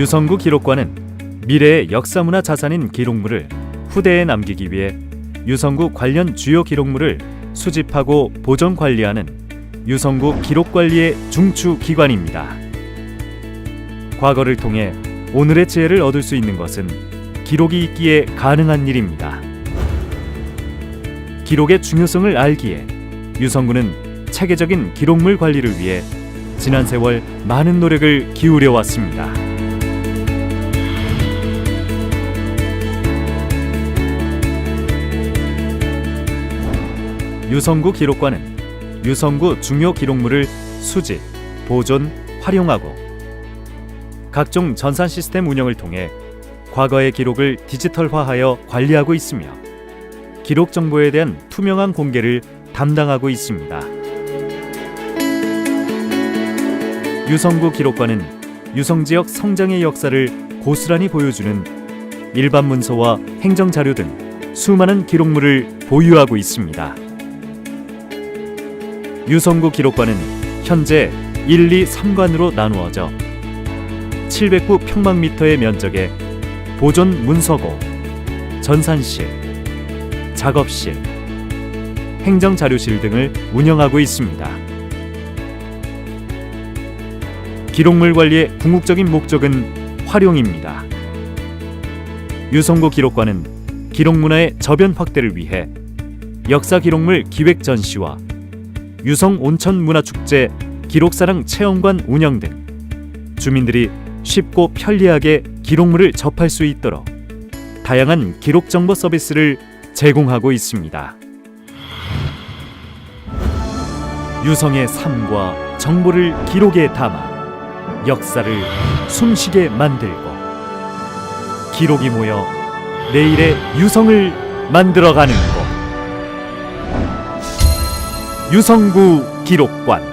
유성구 기록관은 미래의 역사문화 자산인 기록물을 후대에 남기기 위해 유성구 관련 주요 기록물을 수집하고 보존 관리하는 유성구 기록관리의 중추 기관입니다. 과거를 통해 오늘의 지혜를 얻을 수 있는 것은 기록이 있기에 가능한 일입니다. 기록의 중요성을 알기에 유성구는 체계적인 기록물 관리를 위해 지난 세월 많은 노력을 기울여 왔습니다. 유성구 기록관은 유성구 중요 기록물을 수집, 보존, 활용하고 각종 전산 시스템 운영을 통해 과거의 기록을 디지털화하여 관리하고 있으며 기록 정보에 대한 투명한 공개를 담당하고 있습니다. 유성구 기록관은 유성 지역 성장의 역사를 고스란히 보여주는 일반 문서와 행정 자료 등 수많은 기록물을 보유하고 있습니다. 유성구 기록관은 현재 1, 2, 3관으로 나누어져 709 평방미터의 면적에 보존 문서고, 전산실, 작업실, 행정자료실 등을 운영하고 있습니다. 기록물 관리의 궁극적인 목적은 활용입니다. 유성구 기록관은 기록문화의 저변 확대를 위해 역사 기록물 기획 전시와 유성 온천 문화 축제 기록사랑 체험관 운영 등 주민들이 쉽고 편리하게 기록물을 접할 수 있도록 다양한 기록 정보 서비스를 제공하고 있습니다. 유성의 삶과 정보를 기록에 담아 역사를 숨쉬게 만들고 기록이 모여 내일의 유성을 만들어가는 곳 유성구 기록관